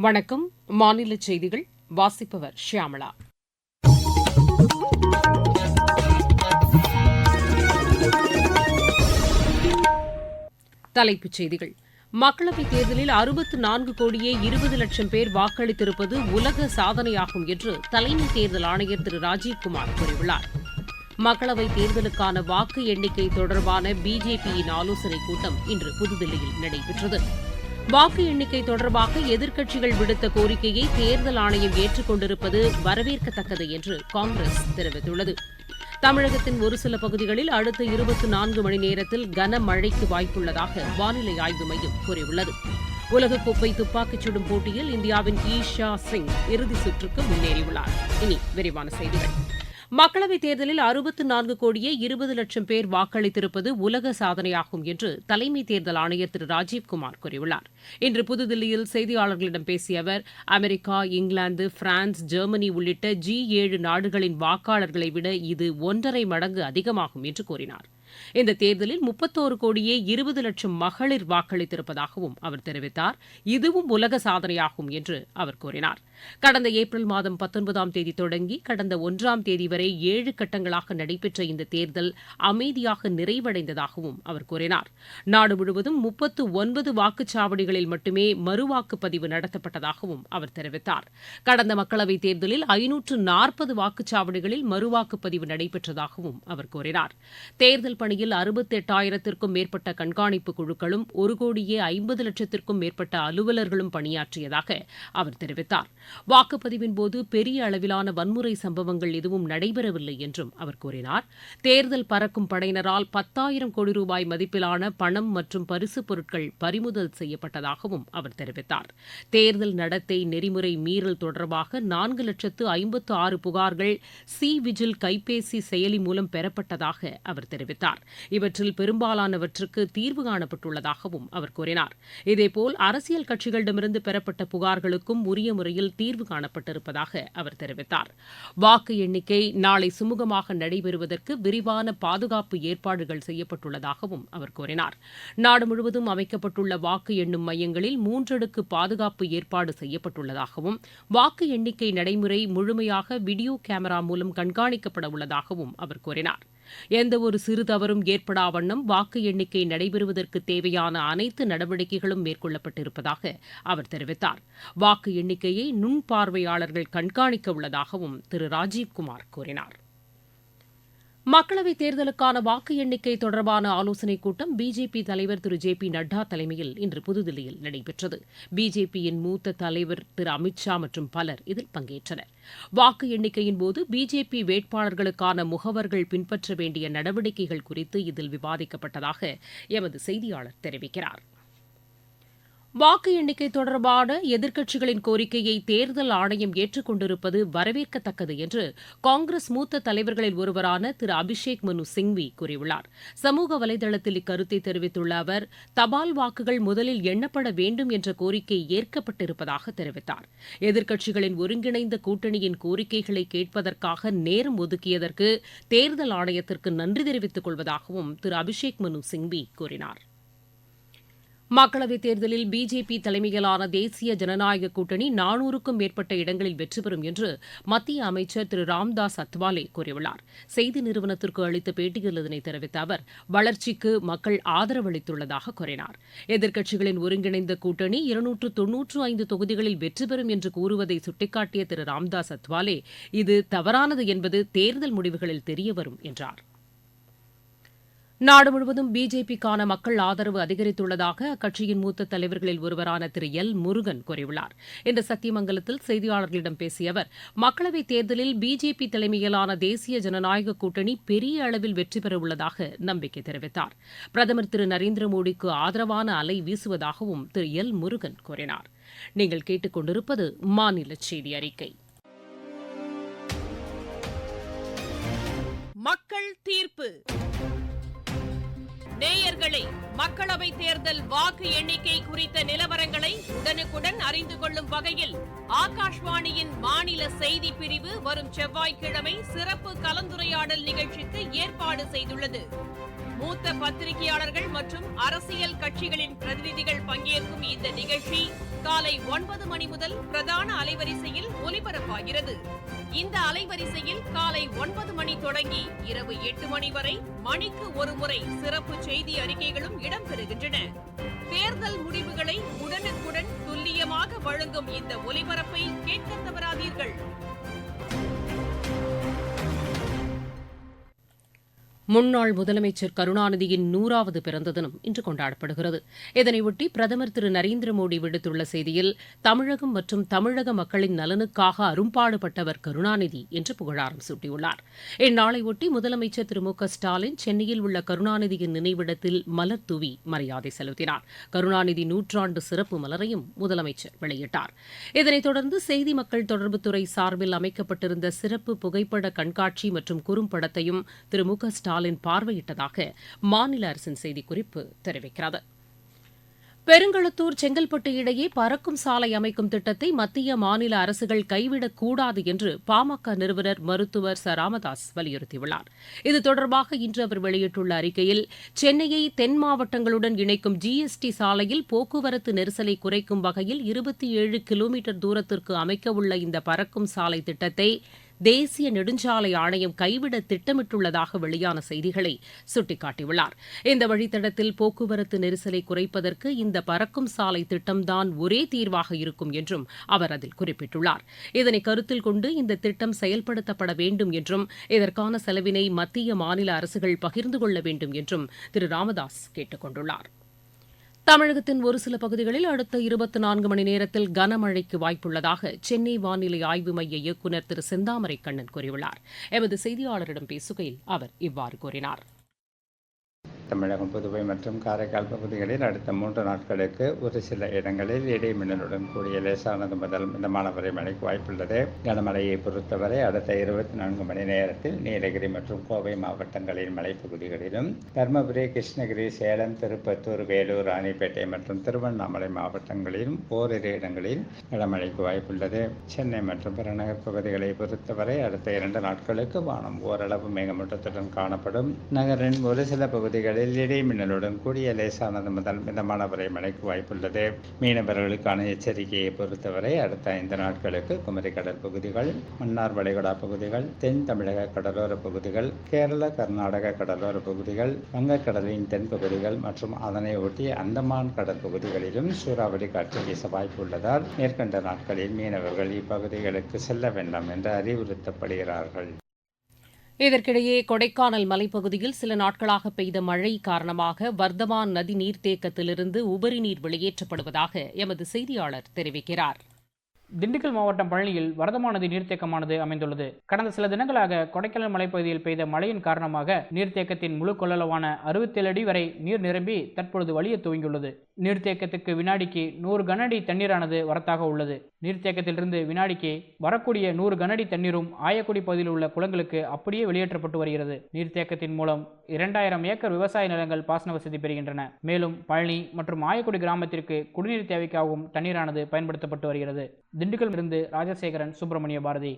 வணக்கம். மாநில செய்திகள் வாசிப்பவர் ஷியாமளா தலைப்புச் செய்திகள். மக்களவைத் தேர்தலில் அறுபத்து நான்கு கோடியே இருபது லட்சம் பேர் வாக்களித்திருப்பது உலக சாதனையாகும் என்று தலைமை தேர்தல் ஆணையர் திரு ராஜீவ்குமார் கூறியுள்ளார். மக்களவைத் தேர்தலுக்கான வாக்கு எண்ணிக்கை தொடர்பான பிஜேபியின் ஆலோசனைக் கூட்டம் இன்று புதுதில்லியில் நடைபெற்றது. வாக்கு எண்ணிக்கை தொடர்பாக எதிர்க்கட்சிகள் விடுத்த கோரிக்கையை தேர்தல் ஆணையம் ஏற்றுக் கொண்டிருப்பது வரவேற்கத்தக்கது என்று காங்கிரஸ் தெரிவித்துள்ளது. தமிழகத்தின் ஒரு சில பகுதிகளில் அடுத்த இருபத்தி நான்கு மணி நேரத்தில் கனமழைக்கு வாய்ப்புள்ளதாக வானிலை ஆய்வு மையம் கூறியுள்ளது. உலகக்கோப்பை துப்பாக்கிச் சுடும் போட்டியில் இந்தியாவின் ஈஷா சிங் இறுதி சுற்றுக்கு முன்னேறியுள்ளார். இனி விரிவான செய்திகள். மக்களவைத் தேர்தலில் அறுபத்து நான்கு கோடியே இருபது லட்சம் பேர் வாக்களித்திருப்பது உலக சாதனையாகும் என்று தலைமை தேர்தல் ஆணையர் திரு ராஜீவ்குமார் கூறியுள்ளார். இன்று புதுதில்லியில் செய்தியாளர்களிடம் பேசிய அவர் அமெரிக்கா இங்கிலாந்து பிரான்ஸ் ஜெர்மனி உள்ளிட்ட ஜி ஏழு நாடுகளின் வாக்காளர்களை விட இது ஒன்றரை மடங்கு அதிகமாகும் என்று கூறினார். இந்த தேர்தலில் முப்பத்தோரு கோடியே இருபது லட்சம் மகளிர் வாக்களித்திருப்பதாகவும் அவர் தெரிவித்தார். இதுவும் உலக சாதனையாகும் என்று அவர் கூறினார். கடந்த ஏப்ரல் மாதம் பத்தொன்பதாம் தேதி தொடங்கி கடந்த ஒன்றாம் தேதி வரை ஏழு கட்டங்களாக நடைபெற்ற இந்த தேர்தல் அமைதியாக நிறைவடைந்ததாகவும் அவர் கூறினார். நாடு முழுவதும் முப்பத்து ஒன்பது வாக்குச்சாவடிகளில் மட்டுமே மறுவாக்குப்பதிவு நடத்தப்பட்டதாகவும் அவர் தெரிவித்தார். கடந்த மக்களவைத் தேர்தலில் ஐநூற்று நாற்பது வாக்குச்சாவடிகளில் மறுவாக்குப்பதிவு நடைபெற்றதாகவும் அவர் கூறினார். தேர்தல் பணியில் அறுபத்தெட்டாயிரத்திற்கும் மேற்பட்ட கண்காணிப்பு குழுக்களும் ஒரு கோடியே ஐம்பது லட்சத்திற்கும் மேற்பட்ட அலுவலர்களும் பணியாற்றியதாக அவர் தெரிவித்தார். வாக்குப்பதிவின் போது பெரிய அளவிலான வன்முறை சம்பவங்கள் எதுவும் நடைபெறவில்லை என்றும் அவர் கூறினார். தேர்தல் பறக்கும் படையினரால் பத்தாயிரம் கோடி ரூபாய் மதிப்பிலான பணம் மற்றும் பரிசுப் பொருட்கள் பறிமுதல் செய்யப்பட்டதாகவும் அவர் தெரிவித்தார். தேர்தல் நடத்தை நெறிமுறை மீறல் தொடர்பாக நான்கு லட்சத்து ஐம்பத்து ஆறு புகார்கள் சி விஜில் கைபேசி செயலி மூலம் பெறப்பட்டதாக அவர் தெரிவித்தார். இவற்றில் பெரும்பாலானவற்றுக்கு தீர்வு காணப்பட்டுள்ளதாகவும் அவர் கூறினார். இதேபோல் அரசியல் கட்சிகளிடமிருந்து பெறப்பட்ட புகார்களுக்கும் உரிய முறையில் தீர்வு காணப்பட்டிருப்பதாக அவர் தெரிவித்தார். வாக்கு எண்ணிக்கை நாளை சுமூகமாக நடைபெறுவதற்கு விரிவான பாதுகாப்பு ஏற்பாடுகள் செய்யப்பட்டுள்ளதாகவும் அவர் கூறினார். நாடு முழுவதும் அமைக்கப்பட்டுள்ள வாக்கு எண்ணும் மையங்களில் மூன்றடுக்கு பாதுகாப்பு ஏற்பாடு செய்யப்பட்டுள்ளதாகவும் வாக்கு எண்ணிக்கை நடைமுறை முழுமையாக வீடியோ கேமரா மூலம் கண்காணிக்கப்பட உள்ளதாகவும் அவர் கூறினார். எந்தவொரு சிறு தவறும் ஏற்படா வண்ணம் வாக்கு எண்ணிக்கை நடைபெறுவதற்கு தேவையான அனைத்து நடவடிக்கைகளும் மேற்கொள்ளப்பட்டிருப்பதாக அவர் தெரிவித்தார். வாக்கு எண்ணிக்கையை நுண்பார்வையாளர்கள் கண்காணிக்க உள்ளதாகவும் திரு. ராஜீவ்குமார் கூறினார். மக்களவைத் தேர்தலுக்கான வாக்கு எண்ணிக்கை தொடர்பான ஆலோசனைக் கூட்டம் பிஜேபி தலைவர் திரு ஜே பி நட்டா தலைமையில் இன்று புதுதில்லியில் நடைபெற்றது. பிஜேபியின் மூத்த தலைவர் திரு அமித் ஷா மற்றும் பலர் இதில் பங்கேற்றனர். வாக்கு எண்ணிக்கையின் போது பிஜேபி வேட்பாளர்களுக்கான முகவர்கள் பின்பற்ற வேண்டிய நடவடிக்கைகள் குறித்து இதில் விவாதிக்கப்பட்டதாக எமது செய்தியாளர் தெரிவிக்கிறார். வாக்கு எண்ணிக்கை தொடர்பான எதிர்க்கட்சிகளின் கோரிக்கையை தேர்தல் ஆணையம் ஏற்றுக்கொண்டிருப்பது வரவேற்கத்தக்கது என்று காங்கிரஸ் மூத்த தலைவர்களில் ஒருவரான திரு அபிஷேக் மனு சிங்வி கூறியுள்ளார். சமூக வலைதளத்தில் இக்கருத்தை தெரிவித்துள்ள அவர் தபால் வாக்குகள் முதலில் எண்ணப்பட வேண்டும் என்ற கோரிக்கை ஏற்கப்பட்டிருப்பதாக தெரிவித்தார். எதிர்க்கட்சிகளின் ஒருங்கிணைந்த கூட்டணியின் கோரிக்கைகளை கேட்பதற்காக நேரம் ஒதுக்கியதற்கு தேர்தல் ஆணையத்திற்கு நன்றி தெரிவித்துக் கொள்வதாகவும் திரு அபிஷேக் மனு சிங்வி கூறினார். மக்களவைத் தேர்தலில் பிஜேபி தலைமையிலான தேசிய ஜனநாயக கூட்டணி நானூறுக்கும் மேற்பட்ட இடங்களில் வெற்றி பெறும் என்று மத்திய அமைச்சர் திரு ராம்தாஸ் அத்வாலே கூறியுள்ளார். செய்தி நிறுவனத்திற்கு அளித்த பேட்டியில் இதனை தெரிவித்த அவர் வளர்ச்சிக்கு மக்கள் ஆதரவளித்துள்ளதாக கூறினார். எதிர்க்கட்சிகளின் ஒருங்கிணைந்த கூட்டணி இருநூற்று தொன்னூற்று ஐந்து தொகுதிகளில் வெற்றி பெறும் என்று கூறுவதை சுட்டிக்காட்டிய திரு ராம்தாஸ் அத்வாலே இது தவறானது என்பது தேர்தல் முடிவுகளில் தெரியவரும் என்றார். நாடு முழுவதும் பிஜேபிக்கான மக்கள் ஆதரவு அதிகரித்துள்ளதாக அக்கட்சியின் மூத்த தலைவர்களில் ஒருவரான திரு. எல். முருகன் கூறியுள்ளார். இன்று சத்தியமங்கலத்தில் செய்தியாளர்களிடம் பேசிய அவர் மக்களவைத் தேர்தலில் பிஜேபி தலைமையிலான தேசிய ஜனநாயக கூட்டணி பெரிய அளவில் வெற்றி பெறவுள்ளதாக நம்பிக்கை தெரிவித்தார். பிரதமர் திரு. நரேந்திர மோடிக்கு ஆதரவான அலை வீசுவதாகவும் திரு. எல். முருகன் கூறினார். நீங்கள் கேட்டுக்கொண்டிருப்பது மாநில செய்தி அறிக்கை. மக்கள் தீர்ப்பு. நேயர்களே மக்களவை தேர்தல் வாக்கு எண்ணிக்கை குறித்த நிலவரங்களை உடனுக்குடன் அறிந்து கொள்ளும் வகையில் ஆகாஷ்வாணியின் மாநில செய்தி பிரிவு வரும் செவ்வாய்க்கிழமை சிறப்பு கலந்துரையாடல் நிகழ்ச்சிக்கு ஏற்பாடு செய்துள்ளது. மூத்த பத்திரிகையாளர்கள் மற்றும் அரசியல் கட்சிகளின் பிரதிநிதிகள் பங்கேற்கும் இந்த நிகழ்ச்சி காலை ஒன்பது மணி முதல் பிரதான அலைவரிசையில் ஒலிபரப்பாகிறது. இந்த அலைவரிசையில் காலை ஒன்பது மணி தொடங்கி இரவு எட்டு மணி வரை மணிக்கு ஒருமுறை சிறப்பு செய்தி அறிக்கைகளும் இடம்பெறுகின்றன. தேர்தல் முடிவுகளை உடனுக்குடன் துல்லியமாக வழங்கும் இந்த ஒலிபரப்பை கேட்க தவறாதீர்கள். முன்னாள் முதலமைச்சர் கருணாநிதியின் நூறாவது பிறந்த தினம் இன்று கொண்டாடப்படுகிறது. இதனையொட்டி பிரதமர் திரு நரேந்திர மோடி விடுத்துள்ள செய்தியில் தமிழகம் மற்றும் தமிழக மக்களின் நலனுக்காக அரும்பாடுபட்டவர் கருணாநிதி என்று புகழாரம் சூட்டியுள்ளார். இந்நாளையொட்டி முதலமைச்சர் திரு மு ஸ்டாலின் சென்னையில் உள்ள கருணாநிதியின் நினைவிடத்தில் மலர் தூவி மரியாதை செலுத்தினார். கருணாநிதி நூற்றாண்டு சிறப்பு மலரையும் முதலமைச்சர் வெளியிட்டார். இதனைத் தொடர்ந்து செய்தி மக்கள் தொடர்புத்துறை சார்பில் அமைக்கப்பட்டிருந்த சிறப்பு புகைப்பட கண்காட்சி மற்றும் குறும்படத்தையும் திரு மு ஸ்டாலின் ஸ்டாலின் பார்வையிட்டதாக மாநில அரசின் செய்திக்குறிப்பு தெரிவிக்கிறது. பெருங்களத்தூர் செங்கல்பட்டு இடையே பறக்கும் சாலை அமைக்கும் திட்டத்தை மத்திய மாநில அரசுகள் கைவிடக்கூடாது என்று பாமக நிறுவனர் மருத்துவர் ச. ராமதாஸ் வலியுறுத்தியுள்ளார். இது தொடர்பாக இன்று அவர் வெளியிட்டுள்ள அறிக்கையில் சென்னையை தென் மாவட்டங்களுடன் இணைக்கும் ஜிஎஸ்டி சாலையில் போக்குவரத்து நெரிசலை குறைக்கும் வகையில் இருபத்தி ஏழு கிலோமீட்டர் தூரத்திற்கு அமைக்கவுள்ள இந்த பறக்கும் சாலை திட்டத்தை தேசிய நெடுஞ்சாலை ஆணையம் கைவிட திட்டமிட்டுள்ளதாக வெளியான செய்திகளை சுட்டிக்காட்டியுள்ளார். இந்த வழித்தடத்தில் போக்குவரத்து நெரிசலை குறைப்பதற்கு இந்த பறக்கும் சாலை திட்டம்தான் ஒரே தீர்வாக இருக்கும் என்றும் அவர் அதில் குறிப்பிட்டுள்ளார். இதனை கருத்தில் கொண்டு இந்த திட்டம் செயல்படுத்தப்பட வேண்டும் என்றும் இதற்கான செலவினை மத்திய மாநில அரசுகள் பகிர்ந்து கொள்ள வேண்டும் என்றும் திரு. ராமதாஸ் கேட்டுக் கொண்டுள்ளாா் தமிழகத்தின் ஒரு சில பகுதிகளில் அடுத்த இருபத்தி நான்கு மணி நேரத்தில் கனமழைக்கு வாய்ப்புள்ளதாக சென்னை வானிலை ஆய்வு மைய இயக்குநர் திரு செந்தாமரை கண்ணன் கூறியுள்ளார். எமது செய்தியாளரிடம் பேசுகையில் அவர் இவ்வாறு கூறினார். தமிழகம் புதுவை மற்றும் காரைக்கால் பகுதிகளில் அடுத்த மூன்று நாட்களுக்கு ஒரு சில இடங்களில் இடைமின்னலுடன் கூடிய லேசானது முதல் மிதமான வரை மழைக்கு வாய்ப்புள்ளது. கனமழையை பொறுத்தவரை அடுத்த இருபத்தி நான்கு மணி நேரத்தில் நீலகிரி மற்றும் கோவை மாவட்டங்களின் மலைப்பகுதிகளிலும் தருமபுரி கிருஷ்ணகிரி சேலம் திருப்பத்தூர் வேலூர் ராணிப்பேட்டை மற்றும் திருவண்ணாமலை மாவட்டங்களிலும் ஓரிரு இடங்களில் கனமழைக்கு வாய்ப்புள்ளது. சென்னை மற்றும் புறநகர் பகுதிகளை பொறுத்தவரை அடுத்த இரண்டு நாட்களுக்கு வானம் ஓரளவு மேகமூட்டத்துடன் காணப்படும். நகரின் ஒரு சில பகுதிகளில் இடி மின்னலுடன் கூடிய லேசானது முதல் மிதமான வரை மழைக்கு வாய்ப்புள்ளது. மீனவர்களுக்கான எச்சரிக்கையை பொறுத்தவரை அடுத்த ஐந்து நாட்களுக்கு குமரி கடல் பகுதிகள் மன்னார் வளைகுடா பகுதிகள் தென் தமிழக கடலோர பகுதிகள் கேரள கர்நாடக கடலோர பகுதிகள் வங்கக்கடலின் தென் பகுதிகள் மற்றும் அதனை ஒட்டிய அந்தமான் கடல் பகுதிகளிலும் சூறாவளி காற்று வீச வாய்ப்புள்ளதால் மேற்கண்ட நாட்களில் மீனவர்கள் இப்பகுதிகளுக்கு செல்ல வேண்டாம் என்று அறிவுறுத்தப்படுகிறார்கள். இதற்கிடையே கொடைக்கானல் மலைப்பகுதியில் சில நாட்களாக பெய்த மழை காரணமாக வர்தமான் நதி நீர்த்தேக்கத்திலிருந்து உபரி நீர் வெளியேற்றப்படுவதாக எமது செய்தியாளர் தெரிவிக்கிறார். திண்டுக்கல் மாவட்டம் பழனியில் வரதமா நதி நீர்த்தேக்கமானது அமைந்துள்ளது. கடந்த சில தினங்களாக கொடைக்கானல் மலைப்பகுதியில் பெய்த மழையின் காரணமாக நீர்த்தேக்கத்தின் முழு கொள்ளளவான அறுபத்தேழு அடி வரை நீர் நிரம்பி தற்பொழுது வழிய துவங்கியுள்ளது. நீர்த்தேக்கத்துக்கு வினாடிக்கு நூறு கனஅடி தண்ணீரானது வரத்தாக உள்ளது. நீர்த்தேக்கத்திலிருந்து வினாடிக்கு வரக்கூடிய நூறு கனஅடி தண்ணீரும் ஆயக்குடி பகுதியில் உள்ள குளங்களுக்கு அப்படியே வெளியேற்றப்பட்டு வருகிறது. நீர்த்தேக்கத்தின் மூலம் இரண்டாயிரம் ஏக்கர் விவசாய நிலங்கள் பாசன வசதி பெறுகின்றன. மேலும் பழனி மற்றும் ஆயக்குடி கிராமத்திற்கு குடிநீர் தேவைக்காகவும் தண்ணீரானது பயன்படுத்தப்பட்டு வருகிறது. திண்டுக்கல் இருந்து ராஜசேகரன் சுப்பிரமணிய பாரதி.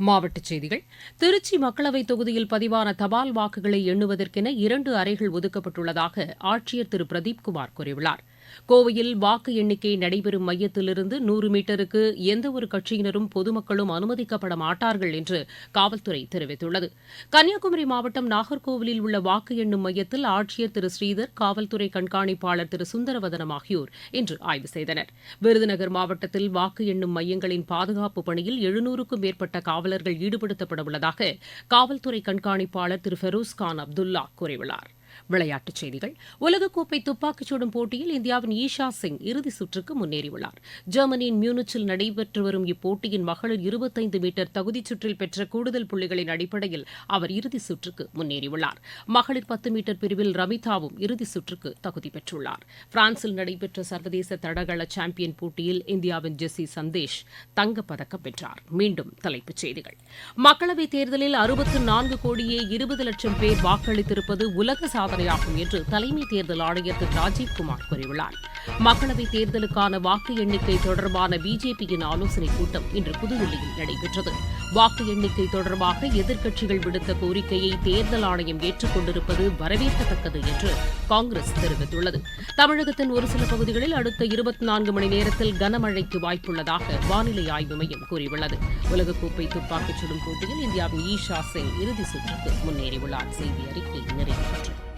மாவட்டச் செய்திகள். திருச்சி மக்களவைத் தொகுதியில் பதிவான தபால் வாக்குகளை எண்ணுவதற்கென இரண்டு அறைகள் ஒதுக்கப்பட்டுள்ளதாக ஆட்சியர் திரு பிரதீப்குமார் கூறியுள்ளார். கோவையில் வாக்கு எண்ணிக்கை நடைபெறும் மையத்திலிருந்து நூறு மீட்டருக்கு எந்தவொரு கட்சியினரும் பொதுமக்களும் அனுமதிக்கப்பட மாட்டார்கள் என்று காவல்துறை தெரிவித்துள்ளது. கன்னியாகுமரி மாவட்டம் நாகர்கோவிலில் உள்ள வாக்கு எண்ணும் மையத்தில் ஆட்சியர் திரு ஸ்ரீதர் காவல்துறை கண்காணிப்பாளர் திரு சுந்தரவதனம் ஆகியோர் இன்று ஆய்வு செய்தனர். விருதுநகர் மாவட்டத்தில் வாக்கு எண்ணும் மையங்களின் பாதுகாப்பு பணியில் எழுநூறுக்கும் மேற்பட்ட காவலர்கள் ஈடுபடுத்தப்பட உள்ளதாக காவல்துறை கண்காணிப்பாளர் திரு ஃபெரோஸ்கான் அப்துல்லா கூறியுள்ளார். விளையாட்டுச் செய்திகள். உலகக்கோப்பை துப்பாக்கிச் சுடும் போட்டியில் இந்தியாவின் ஈஷா சிங் இறுதி சுற்றுக்கு முன்னேறியுள்ளார். ஜெர்மனியின் மியூனிச்சில் நடைபெற்று வரும் இப்போட்டியின் மகளிர் இருபத்தைந்து மீட்டர் தகுதிச் சுற்றில் பெற்ற கூடுதல் புள்ளிகளின் அடிப்படையில் அவர் இறுதி சுற்றுக்கு முன்னேறியுள்ளார். மகளிர் பத்து மீட்டர் பிரிவில் ரமிதாவும் இறுதி சுற்றுக்கு தகுதி பெற்றுள்ளார். பிரான்சில் நடைபெற்ற சர்வதேச தடகள சாம்பியன் போட்டியில் இந்தியாவின் ஜெஸ்ஸி சந்தேஷ் தங்கப்பதக்கம் வென்றார். மீண்டும் தலைப்புச் செய்திகள். மக்களவைத் தேர்தலில் அறுபத்து நான்கு கோடியே இருபது லட்சம் பேர் வாக்களித்திருப்பது உலக சாதனையாகும் என்று தலைமை தேர்தல் ஆணையர் திரு ராஜீவ்குமார் கூறியுள்ளார். மக்களவைத் தேர்தலுக்கான வாக்கு எண்ணிக்கை தொடர்பான பிஜேபியின் ஆலோசனைக் கூட்டம் இன்று புதுதில்லியில் நடைபெற்றது. வாக்கு எண்ணிக்கை தொடர்பாக எதிர்க்கட்சிகள் விடுத்த கோரிக்கையை தேர்தல் ஆணையம் ஏற்றுக்கொண்டிருப்பது வரவேற்கத்தக்கது என்று காங்கிரஸ் தெரிவித்துள்ளது. தமிழகத்தின் ஒரு சில பகுதிகளில் அடுத்த இருபத்தி நான்கு மணி நேரத்தில் கனமழைக்கு வாய்ப்புள்ளதாக வானிலை ஆய்வு மையம் கூறியுள்ளது. உலகக்கோப்பை துப்பாக்கிச் சுடும் போட்டியில் இந்தியாவின் ஈஷா சிங் இறுதி சுற்றுக்கு முன்னேறியுள்ளார். செய்தி அறிக்கை நிறைவு பெற்றது.